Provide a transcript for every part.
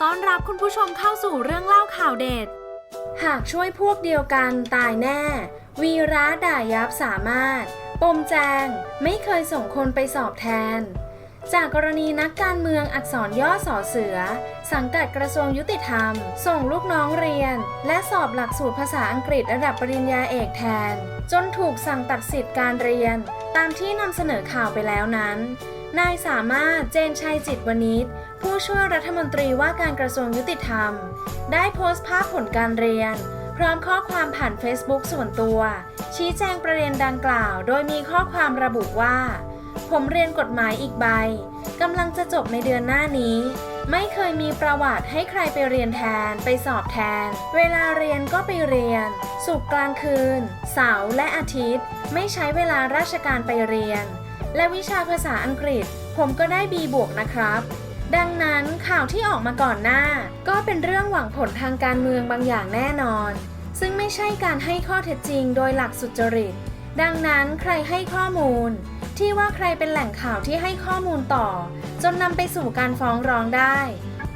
ต้อนรับคุณผู้ชมเข้าสู่เรื่องเล่าข่าวเด็ด หากช่วยพวกเดียวกันตายแน่ วีระด่ายับสามารถ ปมแจง ไม่เคยส่งคนไปสอบแทน จากกรณีนักการเมืองอักษรย่อสอเสือ สังกัดกระทรวงยุติธรรม ส่งลูกน้องเรียน และสอบหลักสูตรภาษาอังกฤษระดับปริญญาเอกแทน จนถูกสั่งตัดสิทธิ์การเรียน ตามที่นำเสนอข่าวไปแล้วนั้นนายสามารถเจนชัยจิตวณิช ผู้ช่วยรัฐมนตรีว่าการกระทรวงยุติธรรม ได้โพสต์ภาพผลการเรียน พร้อมข้อความผ่าน Facebook ส่วนตัว ชี้แจงประเด็นดังกล่าว โดยมีข้อความระบุว่า ผมเรียนกฎหมายอีกใบกำลังจะจบในเดือนหน้านี้ ไม่เคยมีประวัติให้ใครไปเรียนแทน ไปสอบแทน เวลาเรียนก็ไปเรียน สุกกลางคืน เสาร์และอาทิตย์ ไม่ใช้เวลาราชการไปเรียน และวิชาภาษาอังกฤษ ผมก็ได้ B บวกนะครับ ดังนั้นข่าวที่ออกมาก่อนหน้า ก็เป็นเรื่องหวังผลทางการเมืองบางอย่างแน่นอน ซึ่งไม่ใช่การให้ข้อเท็จจริงโดยหลักสุจริต ดังนั้นใครให้ข้อมูล ที่ว่าใครเป็นแหล่งข่าวที่ให้ข้อมูลต่อ จนนำไปสู่การฟ้องร้องได้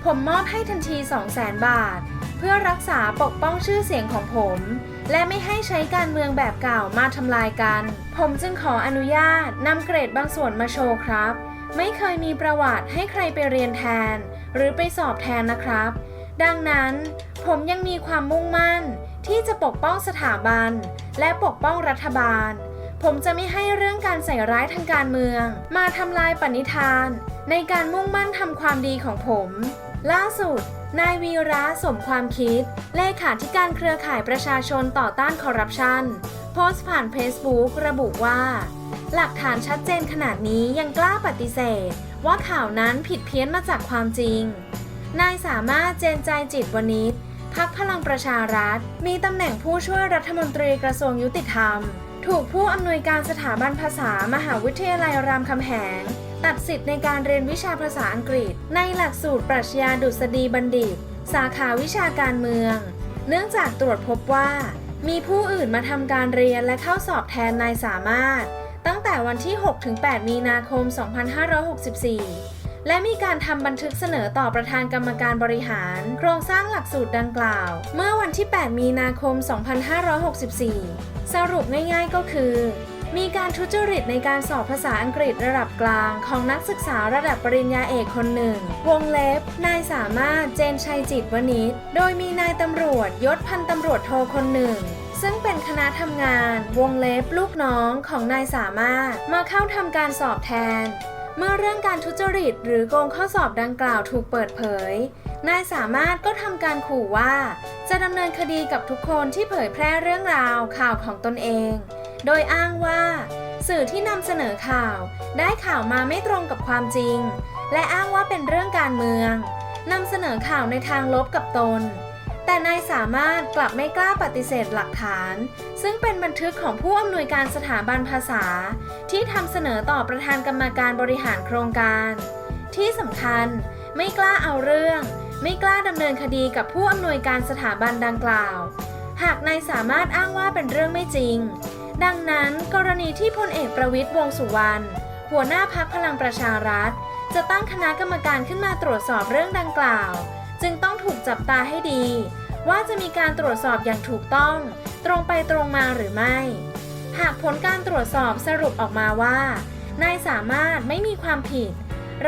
ผมมอบให้ทันที 200,000 บาท เพื่อรักษาปกป้องชื่อเสียงของผม และไม่ให้ใช้การเมืองแบบเก่ามาทำลายกัน ผมจึงขออนุญาตนำเกรดบางส่วนมาโชว์ครับ ไม่เคยมีประวัติให้ใครไปเรียนแทน หรือไปสอบแทนนะครับ ดังนั้น ผมยังมีความมุ่งมั่น ที่จะปกป้องสถาบัน และปกป้องรัฐบาล ผมจะไม่ให้เรื่องการใส่ร้ายทางการเมือง มาทำลายปณิธาน ในการมุ่งมั่นทำความดีของผม ล่าสุด นายวีระสมความคิด เลขาธิการเครือข่ายประชาชนต่อต้านคอร์รัปชันโพสต์ผ่าน Facebook ระบุว่า หลักฐานชัดเจนขนาดนี้ยังกล้าปฏิเสธ ว่าข่าวนั้นผิดเพี้ยนมาจากความจริง นายสามารถเจนใจจิตวณิชพักพลังประชารัฐ มีตำแหน่งผู้ช่วยรัฐมนตรีกระทรวงยุติธรรม ถูกผู้อำนวยการสถาบันภาษามหาวิทยาลัยรามคำแหง ตัดสิทธิ์ในการเรียนวิชาภาษาอังกฤษ ในหลักสูตรปรัชญาดุษฎีบัณฑิต สาขาวิชาการเมือง เนื่องจากตรวจพบว่า มีผู้อื่นมาทำการเรียนและเข้าสอบแทนนายสามารถ แต่วันที่ 6-8 มีนาคม 2564 และมีการทำบันทึกเสนอต่อประธานกรรมการบริหาร โครงสร้างหลักสูตรดังกล่าว เมื่อวันที่ 8 มีนาคม 2564 สรุปง่ายๆก็คือ มีการทุจริตในการสอบภาษาอังกฤษระดับกลางของนักศึกษาระดับปริญญาเอกคนหนึ่ง วงเล็บ นายสามารถเจนชัยจิตวณิชโดยมีนายตำรวจยศพันตำรวจโทคนหนึ่งซึ่งเป็นคณะทำงานวงเล็บลูกน้องของนายสามารถมาเข้าทำการสอบแทน เมื่อเรื่องการทุจริตหรือโกงข้อสอบดังกล่าวถูกเปิดเผย นายสามารถก็ทำการขู่ว่า จะดำเนินคดีกับทุกคนที่เผยแพร่เรื่องราวข่าวของตนเอง โดยอ้างว่า สื่อที่นำเสนอข่าว ได้ข่าวมาไม่ตรงกับความจริง และอ้างว่าเป็นเรื่องการเมืองนำเสนอข่าวในทางลบกับตน แต่นายสามารถกลับไม่กล้าปฏิเสธหลักฐาน ซึ่งเป็นบันทึกของผู้อำนวยการสถาบันภาษา ที่ทำเสนอต่อประธานกรรมการบริหารโครงการ ที่สำคัญไม่กล้าเอาเรื่อง ไม่กล้าดำเนินคดีกับผู้อำนวยการสถาบันดังกล่าว หากนายสามารถอ้างว่าเป็นเรื่องไม่จริง ดังนั้นกรณีที่พลเอกประวิตยวงสุวรรณหัวหน้าพักพลังประชารัฐ จะตั้งคณะกรรมการขึ้นมาตรวจสอบเรื่องดังกล่าว จึงต้องถูกจับตาให้ดี ว่าจะมีการตรวจสอบอย่างถูกต้อง ตรงไปตรงมาหรือไม่ หากผลการตรวจสอบสรุปออกมาว่านายสามารถไม่มีความผิด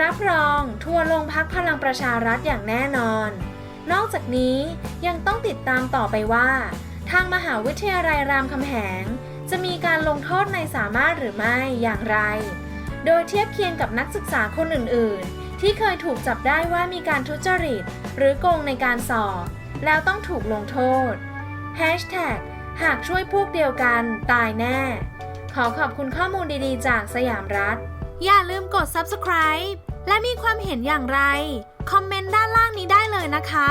รับรองทัวลงพักพลังประชารัฐอย่างแน่นอน นอกจากนี้ยังต้องติดตามต่อไปว่า ทางมหาวิทยาลัยรามคำแหง จะมีการลงโทษในสามารถหรือไม่อย่างไร โดยเทียบเคียงกับนักศึกษาคนอื่น ๆ ที่เคยถูกจับได้ว่ามีการทุจริต หรือโกงในการสอบ แล้วต้องถูกลงโทษ Hashtag หากช่วยพวกเดียวกันตายแน่ ขอขอบคุณข้อมูลดีๆ จากสยามรัฐ อย่าลืมกด subscribe และมีความเห็นอย่างไร คอมเมนต์ด้านล่างนี้ได้เลยนะคะ